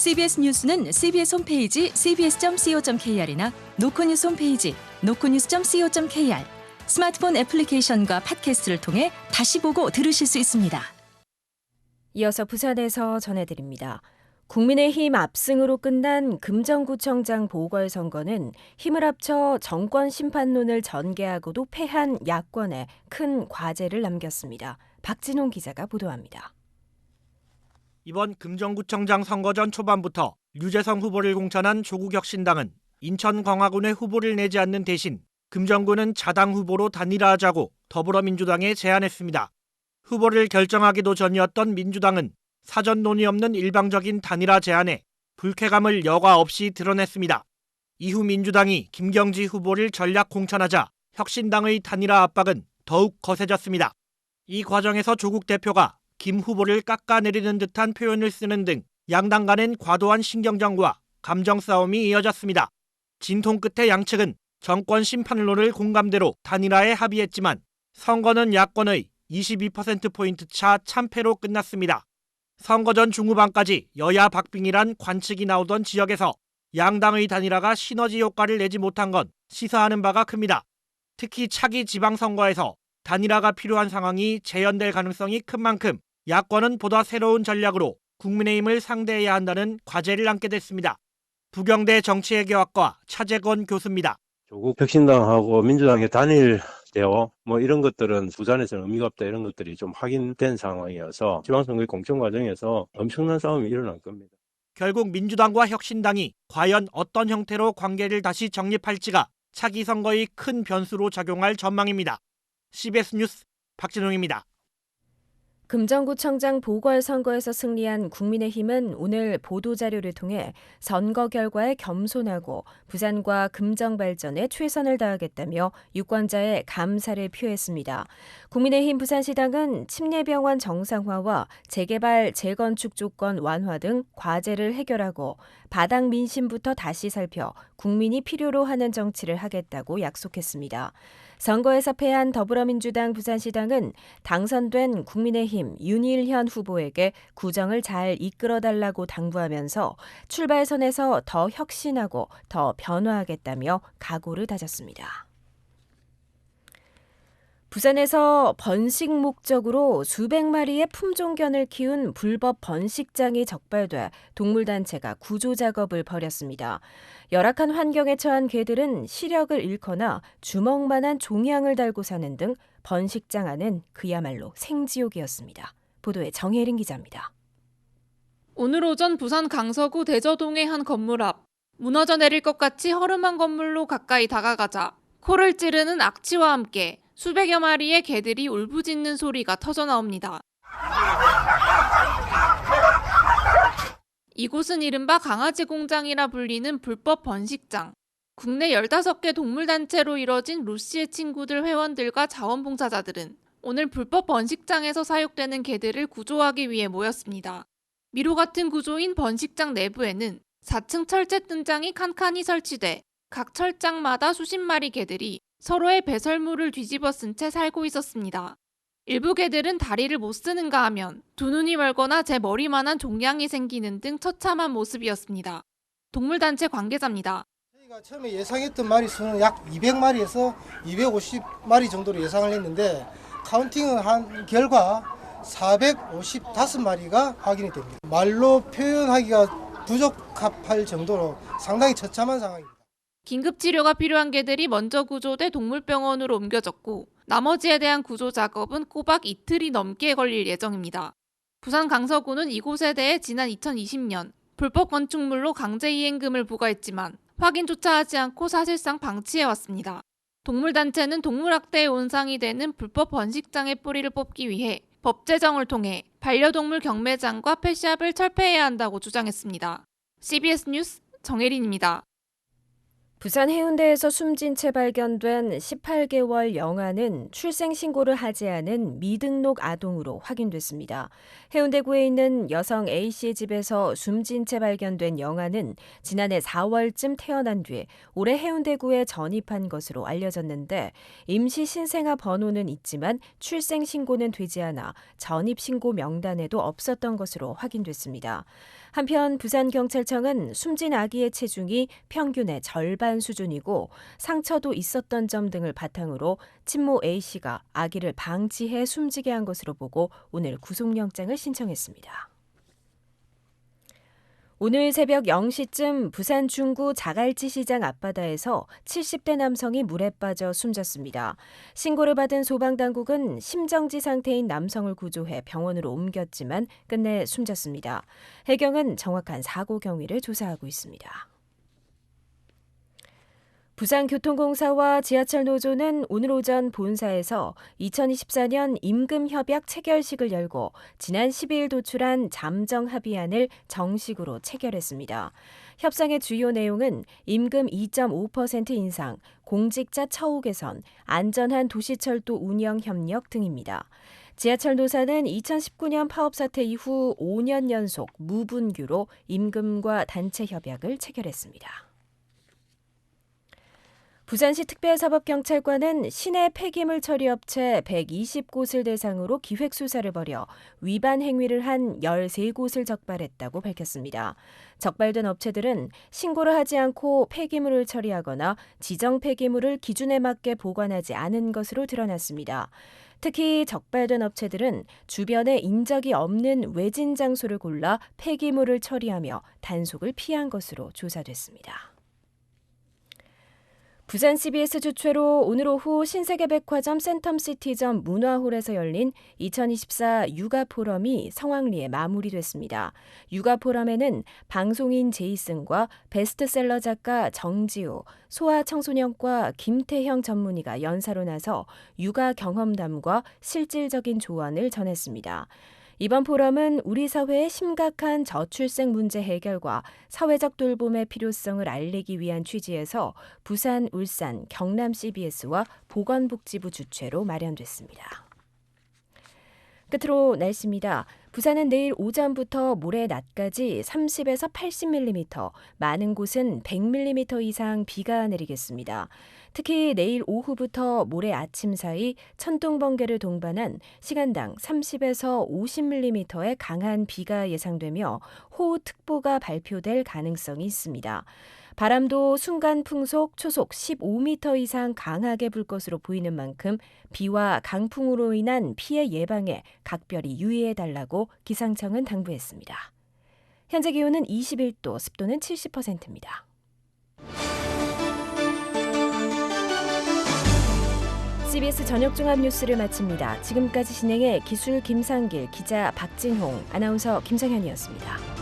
CBS 뉴스는 CBS 홈페이지 cbs.co.kr이나 노코뉴스 홈페이지 노코뉴스.co.kr 스마트폰 애플리케이션과 팟캐스트를 통해 다시 보고 들으실 수 있습니다. 이어서 부산에서 전해드립니다. 국민의힘 압승으로 끝난 금정구청장 보궐선거는 힘을 합쳐 정권 심판론을 전개하고도 패한 야권에 큰 과제를 남겼습니다. 박진홍 기자가 보도합니다. 이번 금정구청장 선거 전 초반부터 류재성 후보를 공천한 조국혁신당은 인천광화군에 후보를 내지 않는 대신 금정구는 자당 후보로 단일화하자고 더불어민주당에 제안했습니다. 후보를 결정하기도 전이었던 민주당은 사전 논의 없는 일방적인 단일화 제안에 불쾌감을 여과 없이 드러냈습니다. 이후 민주당이 김경지 후보를 전략 공천하자 혁신당의 단일화 압박은 더욱 거세졌습니다. 이 과정에서 조국 대표가 김 후보를 깎아내리는 듯한 표현을 쓰는 등 양당 간엔 과도한 신경전과 감정 싸움이 이어졌습니다. 진통 끝에 양측은 정권 심판론을 공감대로 단일화에 합의했지만 선거는 야권의 22%포인트 차 참패로 끝났습니다. 선거 전 중후반까지 여야 박빙이란 관측이 나오던 지역에서 양당의 단일화가 시너지 효과를 내지 못한 건 시사하는 바가 큽니다. 특히 차기 지방선거에서 단일화가 필요한 상황이 재현될 가능성이 큰 만큼 야권은 보다 새로운 전략으로 국민의힘을 상대해야 한다는 과제를 안게 됐습니다. 부경대 정치외교학과 차재건 교수입니다. 조국 혁신당하고 민주당의 단일 대어 뭐 이런 것들은 부산에서는 의미가 없다 이런 것들이 좀 확인된 상황이어서 지방선거 공천 과정에서 엄청난 싸움이 일어날 겁니다. 결국 민주당과 혁신당이 과연 어떤 형태로 관계를 다시 정립할지가 차기 선거의 큰 변수로 작용할 전망입니다. CBS 뉴스 박진웅입니다. 금정구청장 보궐선거에서 승리한 국민의힘은 오늘 보도자료를 통해 선거 결과에 겸손하고 부산과 금정 발전에 최선을 다하겠다며 유권자의 감사를 표했습니다. 국민의힘 부산시당은 침례병원 정상화와 재개발 재건축 조건 완화 등 과제를 해결하고 바닥 민심부터 다시 살펴 국민이 필요로 하는 정치를 하겠다고 약속했습니다. 선거에서 패한 더불어민주당 부산시당은 당선된 국민의힘 윤일현 후보에게 구정을 잘 이끌어달라고 당부하면서 출발선에서 더 혁신하고 더 변화하겠다며 각오를 다졌습니다. 부산에서 번식 목적으로 수백 마리의 품종견을 키운 불법 번식장이 적발돼 동물단체가 구조 작업을 벌였습니다. 열악한 환경에 처한 개들은 시력을 잃거나 주먹만한 종양을 달고 사는 등 번식장 안은 그야말로 생지옥이었습니다. 보도에 정혜린 기자입니다. 오늘 오전 부산 강서구 대저동의 한 건물 앞 무너져 내릴 것 같이 허름한 건물로 가까이 다가가자 코를 찌르는 악취와 함께 수백여 마리의 개들이 울부짖는 소리가 터져 나옵니다. 이곳은 이른바 강아지 공장이라 불리는 불법 번식장. 국내 15개 동물단체로 이뤄진 루시의 친구들 회원들과 자원봉사자들은 오늘 불법 번식장에서 사육되는 개들을 구조하기 위해 모였습니다. 미로 같은 구조인 번식장 내부에는 4층 철제 뜬장이 칸칸이 설치돼 각 철장마다 수십 마리 개들이 서로의 배설물을 뒤집어 쓴 채 살고 있었습니다. 일부 개들은 다리를 못 쓰는가 하면 두 눈이 멀거나 제 머리만한 종양이 생기는 등 처참한 모습이었습니다. 동물단체 관계자입니다. 저희가 처음에 예상했던 마리 수는 약 200마리에서 250마리 정도로 예상을 했는데 카운팅을 한 결과 455마리가 확인이 됩니다. 말로 표현하기가 부적합할 정도로 상당히 처참한 상황입니다. 긴급 치료가 필요한 개들이 먼저 구조돼 동물병원으로 옮겨졌고 나머지에 대한 구조 작업은 꼬박 이틀이 넘게 걸릴 예정입니다. 부산 강서구는 이곳에 대해 지난 2020년 불법 건축물로 강제 이행금을 부과했지만 확인조차 하지 않고 사실상 방치해왔습니다. 동물단체는 동물학대의 온상이 되는 불법 번식장의 뿌리를 뽑기 위해 법 제정을 통해 반려동물 경매장과 펫샵을 철폐해야 한다고 주장했습니다. CBS 뉴스 정혜린입니다. 부산 해운대에서 숨진 채 발견된 18개월 영아는 출생 신고를 하지 않은 미등록 아동으로 확인됐습니다. 해운대구에 있는 여성 A씨의 집에서 숨진 채 발견된 영아는 지난해 4월쯤 태어난 뒤 올해 해운대구에 전입한 것으로 알려졌는데 임시 신생아 번호는 있지만 출생 신고는 되지 않아 전입 신고 명단에도 없었던 것으로 확인됐습니다. 한편 부산경찰청은 숨진 아기의 체중이 평균의 절반 수준이고 상처도 있었던 점 등을 바탕으로 친모 A씨가 아기를 방치해 숨지게 한 것으로 보고 오늘 구속영장을 신청했습니다. 오늘 새벽 0시쯤 부산 중구 자갈치 시장 앞바다에서 70대 남성이 물에 빠져 숨졌습니다. 신고를 받은 소방당국은 심정지 상태인 남성을 구조해 병원으로 옮겼지만 끝내 숨졌습니다. 해경은 정확한 사고 경위를 조사하고 있습니다. 부산교통공사와 지하철 노조는 오늘 오전 본사에서 2024년 임금협약 체결식을 열고 지난 12일 도출한 잠정 합의안을 정식으로 체결했습니다. 협상의 주요 내용은 임금 2.5% 인상, 공직자 처우 개선, 안전한 도시철도 운영 협력 등입니다. 지하철 노사는 2019년 파업 사태 이후 5년 연속 무분규로 임금과 단체 협약을 체결했습니다. 부산시 특별사법경찰관은 시내 폐기물 처리 업체 120곳을 대상으로 기획 수사를 벌여 위반 행위를 한 13곳을 적발했다고 밝혔습니다. 적발된 업체들은 신고를 하지 않고 폐기물을 처리하거나 지정 폐기물을 기준에 맞게 보관하지 않은 것으로 드러났습니다. 특히 적발된 업체들은 주변에 인적이 없는 외진 장소를 골라 폐기물을 처리하며 단속을 피한 것으로 조사됐습니다. 부산 CBS 주최로 오늘 오후 신세계백화점 센텀시티점 문화홀에서 열린 2024 육아 포럼이 성황리에 마무리됐습니다. 육아 포럼에는 방송인 제이슨과 베스트셀러 작가 정지우, 소아청소년과 김태형 전문의가 연사로 나서 육아 경험담과 실질적인 조언을 전했습니다. 이번 포럼은 우리 사회의 심각한 저출생 문제 해결과 사회적 돌봄의 필요성을 알리기 위한 취지에서 부산, 울산, 경남 CBS와 보건복지부 주최로 마련됐습니다. 끝으로 날씨입니다. 부산은 내일 오전부터 모레 낮까지 30에서 80mm, 많은 곳은 100mm 이상 비가 내리겠습니다. 특히 내일 오후부터 모레 아침 사이 천둥 번개를 동반한 시간당 30에서 50mm의 강한 비가 예상되며 호우특보가 발표될 가능성이 있습니다. 바람도 순간 풍속 초속 15m 이상 강하게 불 것으로 보이는 만큼 비와 강풍으로 인한 피해 예방에 각별히 유의해 달라고 기상청은 당부했습니다. 현재 기온은 21도, 습도는 70%입니다. CBS 저녁 종합 뉴스를 마칩니다. 지금까지 진행해 기술 김상길, 기자 박진홍, 아나운서 김상현이었습니다.